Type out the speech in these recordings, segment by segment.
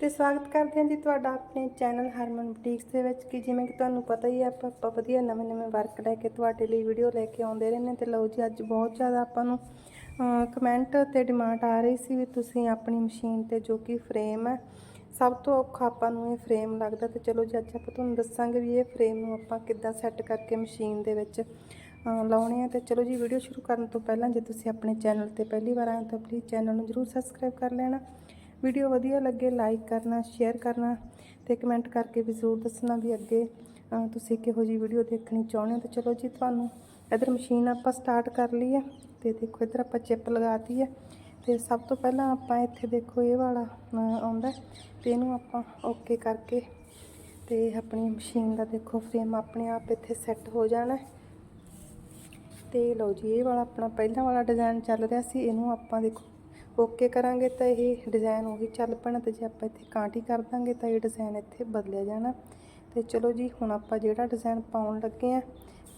ਤੇ ਸਵਾਗਤ ਕਰਦੇ ਹਾਂ ਜੀ ਤੁਹਾਡਾ ਆਪਣੇ ਚੈਨਲ ਹਰਮਨ ਬੁਟੀਕਸ ਦੇ ਵਿੱਚ ਕਿ ਜਿਵੇਂ ਕਿ ਤੁਹਾਨੂੰ ਪਤਾ ਹੀ ਹੈ, ਆਪਾਂ ਆਪਾਂ ਵਧੀਆ ਨਵੇਂ-ਨਵੇਂ ਵਰਕ ਲੈ ਕੇ ਤੁਹਾਡੇ ਲਈ ਵੀਡੀਓ ਲੈ ਕੇ ਆਉਂਦੇ ਰਹਿੰਦੇ ਤੇ ਲਓ ਜੀ, ਅੱਜ ਬਹੁਤ ਜ਼ਿਆਦਾ ਆਪਾਂ ਨੂੰ ਕਮੈਂਟ ਤੇ ਡਿਮਾਂਡ ਆ ਰਹੀ ਸੀ ਵੀ ਤੁਸੀਂ ਆਪਣੀ ਮਸ਼ੀਨ ਤੇ ਜੋ ਕਿ ਫਰੇਮ ਹੈ, ਸਭ ਤੋਂ ਔਖਾ ਆਪਾਂ ਨੂੰ ਇਹ ਫਰੇਮ ਲੱਗਦਾ ਤੇ ਚਲੋ ਜੀ, ਅੱਜ ਆਪਾਂ ਤੁਹਾਨੂੰ ਦੱਸਾਂਗੇ ਵੀ ਇਹ ਫਰੇਮ ਨੂੰ ਆਪਾਂ ਕਿੱਦਾਂ ਸੈੱਟ ਕਰਕੇ ਮਸ਼ੀਨ ਦੇ ਵਿੱਚ ਲਾਉਣੇ ਆ ਤੇ ਚਲੋ ਜੀ ਵੀਡੀਓ ਸ਼ੁਰੂ ਕਰਨ ਤੋਂ ਪਹਿਲਾਂ ਜੇ ਤੁਸੀਂ ਆਪਣੇ ਚੈਨਲ ਤੇ ਪਹਿਲੀ ਵਾਰ ਆਏ ਹੋ ਤਾਂ ਪਲੀਜ਼ ਚੈਨਲ ਨੂੰ ਜਰੂਰ ਸਬਸਕ੍ਰਾਈਬ ਕਰ ਲੈਣਾ। ਵੀਡੀਓ ਵਧੀਆ ਲੱਗੇ ਲਾਈਕ ਕਰਨਾ ਸ਼ੇਅਰ ਕਰਨਾ ਤੇ ਕਮੈਂਟ ਕਰਕੇ ਵੀ ਜ਼ਰੂਰ ਦੱਸਣਾ ਵੀ ਅੱਗੇ ਤੁਸੀਂ ਕਿਹੋ ਜੀ ਵੀਡੀਓ ਦੇਖਣੀ ਚਾਹੁੰਦੇ ਹੋ ਤਾਂ ਚਲੋ ਜੀ, ਤੁਹਾਨੂੰ ਇਧਰ ਮਸ਼ੀਨ ਆਪਾਂ ਸਟਾਰਟ ਕਰ ਲਈ ਹੈ ਤੇ ਦੇਖੋ ਇਧਰ ਆਪਾਂ ਚਿਪ ਲਗਾਤੀ ਹੈ ਤੇ ਸਭ ਤੋਂ ਪਹਿਲਾਂ ਆਪਾਂ ਇੱਥੇ ਦੇਖੋ ਇਹ ਵਾਲਾ ਆਉਂਦਾ ਤੇ ਇਹਨੂੰ ਆਪਾਂ ਓਕੇ ਕਰਕੇ ਤੇ ਆਪਣੀ ਮਸ਼ੀਨ ਦਾ ਦੇਖੋ ਫਰੇਮ ਆਪਣੇ ਆਪ ਇੱਥੇ ਸੈੱਟ ਹੋ ਜਾਣਾ ਹੈ। ਤੇ ਲਓ ਜੀ, ਇਹ ਵਾਲਾ ਆਪਣਾ ਪਹਿਲਾਂ ਵਾਲਾ ਡਿਜ਼ਾਈਨ ਚੱਲ ਰਿਹਾ ਸੀ, ਇਹਨੂੰ ਆਪਾਂ ਦੇਖੋ ਓਕੇ ਕਰਾਂਗੇ ਤਾਂ ਇਹ ਡਿਜ਼ਾਈਨ ਉਹੀ ਚੱਲ ਪੈਣਾ ਤੇ ਜੇ ਆਪਾਂ ਇੱਥੇ ਕਾਂਟੀ ਕਰ ਦਾਂਗੇ ਤਾਂ ਇਹ ਡਿਜ਼ਾਈਨ ਇੱਥੇ ਬਦਲਿਆ ਜਾਣਾ। ਤੇ ਚਲੋ ਜੀ, ਹੁਣ ਆਪਾਂ ਜਿਹੜਾ ਡਿਜ਼ਾਈਨ ਪਾਉਣ ਲੱਗੇ ਆ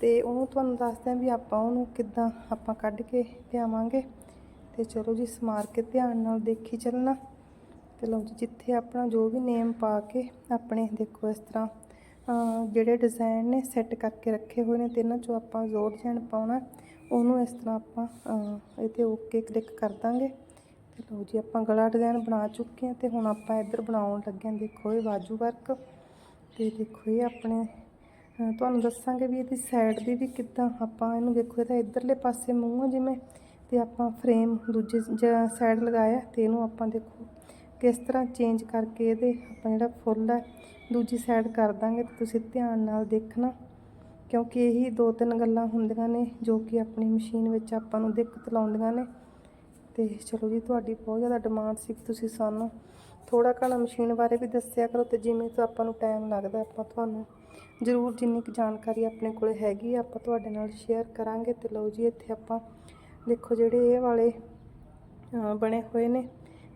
ਤੇ ਉਹਨੂੰ ਤੁਹਾਨੂੰ ਦੱਸਦੇ ਆ ਵੀ ਆਪਾਂ ਉਹਨੂੰ ਕਿੱਦਾਂ ਆਪਾਂ ਕੱਢ ਕੇ ਲਿਆਵਾਂਗੇ। ਤੇ ਚਲੋ ਜੀ, ਸਮਾਰ ਕੇ ਧਿਆਨ ਨਾਲ ਦੇਖੀ ਚੱਲਣਾ। ਤੇ ਲਓ ਜੀ, ਜਿੱਥੇ ਆਪਣਾ ਜੋ ਵੀ ਨੇਮ ਪਾ ਕੇ ਆਪਣੇ ਦੇਖੋ ਇਸ ਤਰ੍ਹਾਂ ਜਿਹੜੇ ਡਿਜ਼ਾਈਨ ਨੇ ਸੈੱਟ ਕਰਕੇ ਰੱਖੇ ਹੋਏ ਨੇ ਤੇ ਇਹਨਾਂ ਚੋਂ ਆਪਾਂ ਜ਼ੋਰ ਜੈਨ ਪਾਉਣਾ, ਉਹਨੂੰ ਇਸ ਤਰ੍ਹਾਂ ਆਪਾਂ, ਅਹ ਇਹਤੇ ਓਕੇ ਕਲਿੱਕ ਕਰ ਦਾਂਗੇ। ਲਓ ਜੀ, ਆਪਾਂ ਗਲਾ ਡਿਜ਼ਾਈਨ ਬਣਾ ਚੁੱਕੇ ਹਾਂ ਤੇ ਹੁਣ ਆਪਾਂ ਇੱਧਰ ਬਣਾਉਣ ਲੱਗੇ ਹਾਂ। ਦੇਖੋ ਇਹ ਬਾਜੂ ਵਰਕ ਤੇ ਦੇਖੋ ਇਹ ਆਪਣੇ ਤੁਹਾਨੂੰ ਦੱਸਾਂਗੇ ਵੀ ਇਹਦੀ ਸਾਈਡ ਦੀ ਵੀ ਕਿੱਦਾਂ ਆਪਾਂ ਇਹਨੂੰ ਦੇਖੋ ਇਹਦਾ ਇਧਰਲੇ ਪਾਸੇ ਮੂੰਹ ਆ ਜਿਵੇਂ, ਤੇ ਆਪਾਂ ਫਰੇਮ ਦੂਜੇ ਸਾਈਡ ਲਗਾਇਆ ਤੇ ਇਹਨੂੰ ਆਪਾਂ ਦੇਖੋ ਕਿਸ ਤਰ੍ਹਾਂ ਚੇਂਜ ਕਰਕੇ ਇਹਦੇ ਆਪਾਂ ਜਿਹੜਾ ਫੁੱਲ ਹੈ ਦੂਜੀ ਸਾਈਡ ਕਰ ਦਾਂਗੇ ਤੇ ਤੁਸੀਂ ਧਿਆਨ ਨਾਲ ਦੇਖਣਾ। ਕਿਉਂਕਿ ਇਹੀ ਦੋ ਤਿੰਨ ਗੱਲਾਂ ਹੁੰਦੀਆਂ ਨੇ ਜੋ ਕਿ ਆਪਣੀ ਮਸ਼ੀਨ ਵਿੱਚ ਆਪਾਂ ਨੂੰ ਦਿੱਕਤ ਲਾਉਂਦੀਆਂ ਨੇ। ਤੇ ਚਲੋ ਜੀ, ਤੁਹਾਡੀ ਬਹੁਤ ਜ਼ਿਆਦਾ ਡਿਮਾਂਡ ਸੀ ਕਿ ਤੁਸੀਂ ਸਾਨੂੰ ਥੋੜਾ ਘਣਾ ਮਸ਼ੀਨ ਬਾਰੇ ਵੀ ਦੱਸਿਆ ਕਰੋ ਤੇ ਜਿਵੇਂ ਤੋਂ ਆਪਾਂ ਨੂੰ ਟਾਈਮ ਲੱਗਦਾ, ਆਪਾਂ ਤੁਹਾਨੂੰ ਜ਼ਰੂਰ ਜਿੰਨੀ ਕੁ ਜਾਣਕਾਰੀ ਆਪਣੇ ਕੋਲੇ ਹੈਗੀ ਆ, ਆਪਾਂ ਤੁਹਾਡੇ ਨਾਲ ਸ਼ੇਅਰ ਕਰਾਂਗੇ ਤੇ ਲਓ ਜੀ, ਇੱਥੇ ਆਪਾਂ ਦੇਖੋ ਜਿਹੜੇ ਇਹ ਵਾਲੇ ਬਣੇ ਹੋਏ ਨੇ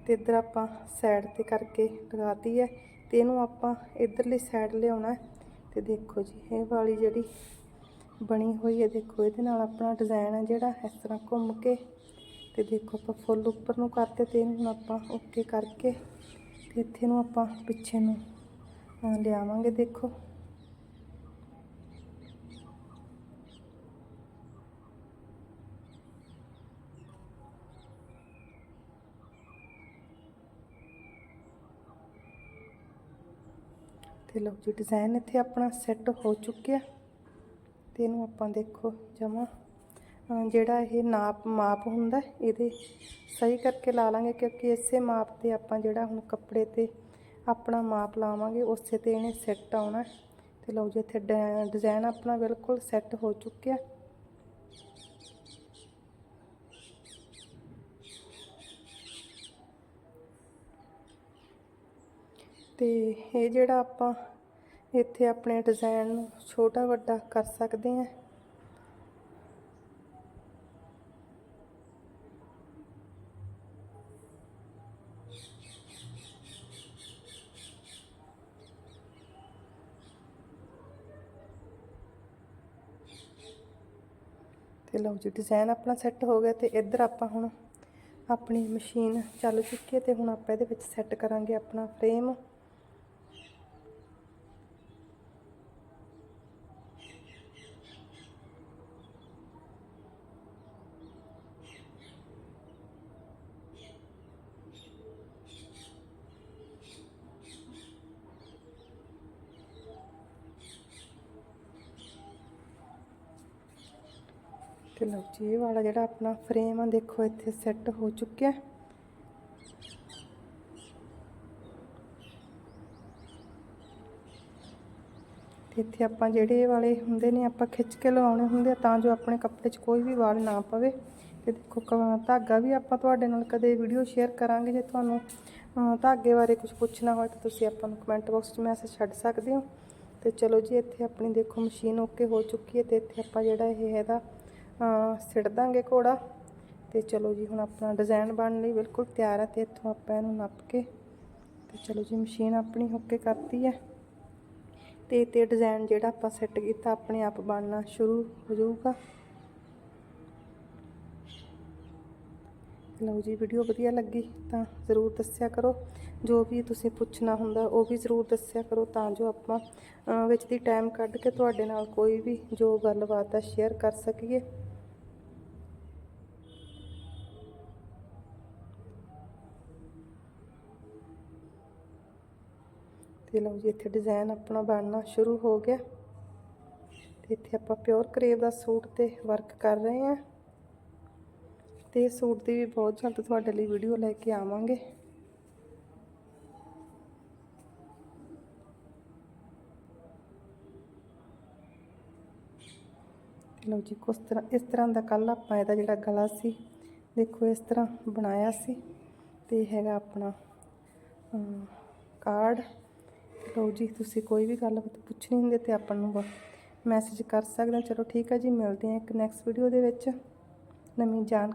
ਤੇ ਇੱਧਰ ਆਪਾਂ ਸਾਈਡ ਤੇ ਕਰਕੇ ਲਗਾਤੀ ਹੈ ਤੇ ਇਹਨੂੰ ਆਪਾਂ ਇਧਰਲੀ ਸਾਈਡ ਲਿਆਉਣਾ ਹੈ। ਤੇ ਦੇਖੋ ਜੀ, ਇਹ ਵਾਲੀ ਜਿਹੜੀ ਬਣੀ ਹੋਈ ਹੈ, ਦੇਖੋ ਇਹਦੇ ਨਾਲ ਆਪਣਾ ਡਿਜ਼ਾਈਨ ਹੈ ਜਿਹੜਾ ਇਸ ਤਰ੍ਹਾਂ ਘੁੰਮ ਕੇ ਤੇ ਦੇਖੋ ਆਪਾਂ ਫੁੱਲ ਉੱਪਰ ਨੂੰ ਕਰਤੇ ਤੇ ਇਹਨੂੰ ਆਪਾਂ ਓਕੇ ਕਰਕੇ ਤੇ ਇੱਥੇ ਨੂੰ ਆਪਾਂ ਪਿੱਛੇ ਨੂੰ ਲਿਆਵਾਂਗੇ ਦੇਖੋ। ਤੇ ਲਓ ਜੀ ਡਿਜ਼ਾਈਨ ਇੱਥੇ ਆਪਣਾ ਸੈੱਟ ਹੋ ਚੁੱਕਿਆ। ਤੇ ਇਹਨੂੰ ਆਪਾਂ ਦੇਖੋ ਜਮਾ ਜਿਹੜਾ ਇਹ ਨਾਪ ਮਾਪ ਹੁੰਦਾ ਇਹਦੇ ਸਹੀ ਕਰਕੇ ਲਾ ਲਾਂਗੇ ਕਿਉਂਕਿ ਇਸੇ ਮਾਪ ਤੇ ਆਪਾਂ ਜਿਹੜਾ ਹੁਣ ਕੱਪੜੇ ਤੇ ਆਪਣਾ ਮਾਪ ਲਾਵਾਂਗੇ, ਉਸੇ ਤੇ ਇਹਨੇ ਸੈੱਟ ਆਉਣਾ ਹੈ। ਤੇ ਲਓ ਜੀ, ਇੱਥੇ ਡਿਜ਼ਾਈਨ ਆਪਣਾ ਬਿਲਕੁਲ ਸੈੱਟ ਹੋ ਚੁੱਕਿਆ ਤੇ ਇਹ ਜਿਹੜਾ ਆਪਾਂ ਇੱਥੇ ਆਪਣੇ ਡਿਜ਼ਾਈਨ ਨੂੰ ਛੋਟਾ ਵੱਡਾ ਕਰ ਸਕਦੇ ਹਾਂ ਤੇ ਲਓ ਜੀ ਡਿਜ਼ਾਈਨ ਆਪਣਾ ਸੈੱਟ ਹੋ ਗਿਆ ਤੇ ਇੱਧਰ ਆਪਾਂ ਹੁਣ ਆਪਣੀ ਮਸ਼ੀਨ ਚੱਲ ਚੁੱਕੀ ਹੈ ਤੇ ਹੁਣ ਆਪਾਂ ਇਹਦੇ ਵਿੱਚ ਸੈੱਟ ਕਰਾਂਗੇ ਆਪਣਾ ਫਰੇਮ ਤੇ ਲਓ ਜੀ, ਇਹ ਵਾਲਾ ਜਿਹੜਾ ਆਪਣਾ ਫਰੇਮ ਆ, ਦੇਖੋ ਇੱਥੇ ਸੈੱਟ ਹੋ ਚੁੱਕਿਆ ਹੈ। ਤੇ ਇੱਥੇ ਆਪਾਂ ਜਿਹੜੇ ਵਾਲੇ ਹੁੰਦੇ ਨੇ, ਆਪਾਂ ਖਿੱਚ ਕੇ ਲਵਾਉਣੇ ਹੁੰਦੇ ਆ, ਤਾਂ ਜੋ ਆਪਣੇ ਕੱਪੜੇ 'ਚ ਕੋਈ ਵੀ ਵਾਲ ਨਾ ਪਵੇ ਤੇ ਦੇਖੋ ਧਾਗਾ ਵੀ ਆਪਾਂ ਤੁਹਾਡੇ ਨਾਲ ਕਦੇ ਵੀਡੀਓ ਸ਼ੇਅਰ ਕਰਾਂਗੇ, ਜੇ ਤੁਹਾਨੂੰ ਧਾਗੇ ਬਾਰੇ ਕੁਝ ਪੁੱਛਣਾ ਹੋਵੇ ਤਾਂ ਤੁਸੀਂ ਆਪਾਂ ਨੂੰ ਕਮੈਂਟ ਬਾਕਸ 'ਚ ਮੈਸੇਜ ਛੱਡ ਸਕਦੇ ਹੋ ਤੇ ਚਲੋ ਜੀ, ਇੱਥੇ ਆਪਣੀ ਦੇਖੋ ਮਸ਼ੀਨ ਓਕੇ ਹੋ ਚੁੱਕੀ ਹੈ ਤੇ ਇੱਥੇ ਆਪਾਂ ਜਿਹੜਾ ਇਹ ਇਹਦਾ ਸਿੱਟ ਦਾਂਗੇ ਘੋੜਾ। ਤੇ ਚਲੋ ਜੀ, ਹੁਣ ਆਪਣਾ ਡਿਜ਼ਾਈਨ ਬਣਨ ਲਈ ਬਿਲਕੁਲ ਤਿਆਰ ਹੈ ਤੇ ਇੱਥੋਂ ਆਪਾਂ ਇਹਨੂੰ ਨੱਪ ਕੇ ਤੇ ਚਲੋ ਜੀ ਮਸ਼ੀਨ ਆਪਣੀ ਓਕੇ ਕਰਤੀ ਹੈ। ਤੇ ਤੇ ਡਿਜ਼ਾਈਨ ਜਿਹੜਾ ਆਪਾਂ ਸੈੱਟ ਕੀਤਾ, ਆਪਣੇ ਆਪ ਬਣਨਾ ਸ਼ੁਰੂ ਹੋ ਜਾਊਗਾ। ਲਓ ਜੀ ਵੀਡੀਓ ਵਧੀਆ ਲੱਗੀ ਤਾਂ ਜ਼ਰੂਰ ਦੱਸਿਆ ਕਰੋ। ਜੋ ਵੀ ਤੁਸੀਂ ਪੁੱਛਣਾ ਹੁੰਦਾ, ਉਹ ਵੀ ਜ਼ਰੂਰ ਦੱਸਿਆ ਕਰੋ ਤਾਂ ਜੋ ਆਪਾਂ ਵਿੱਚ ਦੀ ਟਾਈਮ ਕੱਢ ਕੇ ਤੁਹਾਡੇ ਨਾਲ ਕੋਈ ਵੀ ਜੋ ਗੱਲਬਾਤ ਆ ਸ਼ੇਅਰ ਕਰ ਸਕੀਏ। ਤੇ ਲਓ ਜੀ, ਇੱਥੇ ਡਿਜ਼ਾਈਨ ਆਪਣਾ ਬਣਨਾ ਸ਼ੁਰੂ ਹੋ ਗਿਆ। ਤੇ ਇੱਥੇ ਆਪਾਂ ਪਿਓਰ ਕਰੇਵ ਦਾ ਸੂਟ ਤੇ ਵਰਕ ਕਰ ਰਹੇ ਹਾਂ। ਤੇ ਸੂਟ ਦੀ ਵੀ ਬਹੁਤ ਜਲਦ ਤੁਹਾਡੇ ਲਈ ਵੀਡੀਓ ਲੈ ਕੇ ਆਵਾਂਗੇ। ਲਓ ਜੀ, ਕੁਛ ਤਰ੍ਹਾਂ ਇਸ ਤਰ੍ਹਾਂ ਦਾ ਕੱਲ ਆਪਾਂ ਇਹਦਾ ਜਿਹੜਾ ਗਲਾ ਸੀ, ਦੇਖੋ ਇਸ ਤਰ੍ਹਾਂ ਬਣਾਇਆ ਸੀ। ਤੇ ਹੈਗਾ ਆਪਣਾ ਕਾਰਡ ਲਓ ਜੀ, ਤੁਸੀਂ ਕੋਈ ਵੀ ਗੱਲ ਪੁੱਛਣੀ ਹੁੰਦੀ ਤੇ ਆਪਾਂ ਨੂੰ ਮੈਸੇਜ ਕਰ ਸਕਦੇ ਹੋ। ਚਲੋ ਠੀਕ ਹੈ ਜੀ, ਮਿਲਦੇ ਹਾਂ ਇੱਕ ਨੈਕਸਟ ਵੀਡੀਓ ਦੇ ਵਿੱਚ। ਨਵੀਂ ਜਾਣ